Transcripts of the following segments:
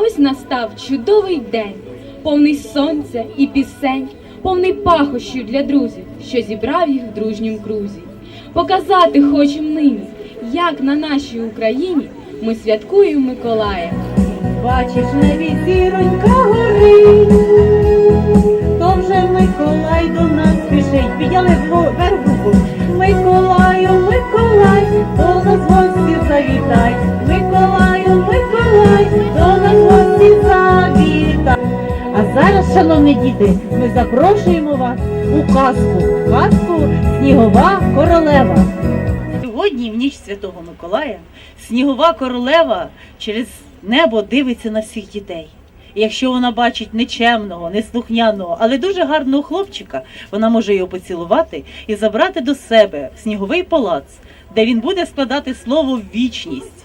ось настав чудовий день, повний сонця і пісень, повний пахощів для друзів, що зібрав їх в дружнім крузі. Показати хочем нині, як на нашій Україні ми святкуємо Миколая. Бачиш, небі зіронька горить, то вже Миколай до нас спішить. Підняли руку. Миколаю, Миколай, до нас гості завітай. Шановні діти, ми запрошуємо вас у казку. Казку Снігова королева. Сьогодні, в ніч Святого Миколая, снігова королева через небо дивиться на всіх дітей. І якщо вона бачить нечемного, неслухняного, але дуже гарного хлопчика, вона може його поцілувати і забрати до себе в сніговий палац, де він буде складати слово вічність.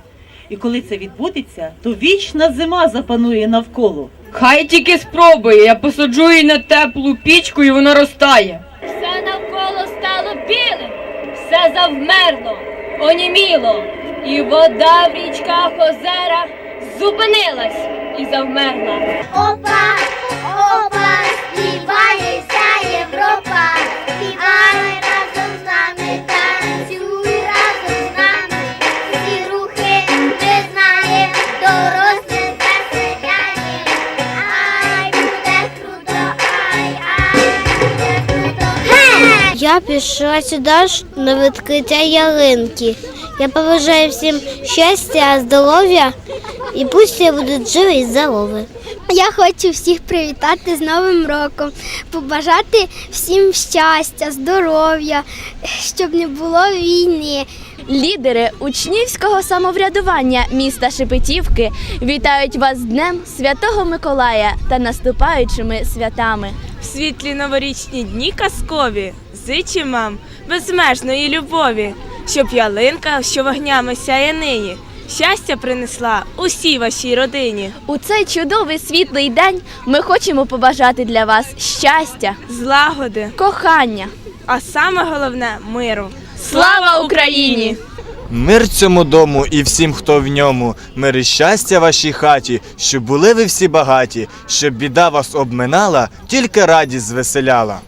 І коли це відбудеться, то вічна зима запанує навколо. Хай тільки спробує, я посаджу її на теплу пічку і вона розтає. Все навколо стало білим, все завмерло, оніміло, і вода в річках озерах зупинилась і завмерла. Опа, опа, Я пішла сюди на відкриття ялинки. Я побажаю всім щастя, здоров'я і пусть всі будуть живі і здорові. Я хочу всіх привітати з Новим роком, побажати всім щастя, здоров'я, щоб не було війни. Лідери учнівського самоврядування міста Шепетівки вітають вас з Днем Святого Миколая та наступаючими святами. В світлі новорічні дні казкові зичим вам безмежної любові, щоб ялинка, що вогнями сяє нині, щастя принесла усій вашій родині. У цей чудовий світлий день ми хочемо побажати для вас щастя, Злагоди, кохання. а саме головне миру. Слава Україні! Мир цьому дому і всім, хто в ньому, мир і щастя вашій хаті, щоб були ви всі багаті, щоб біда вас обминала, тільки радість звеселяла.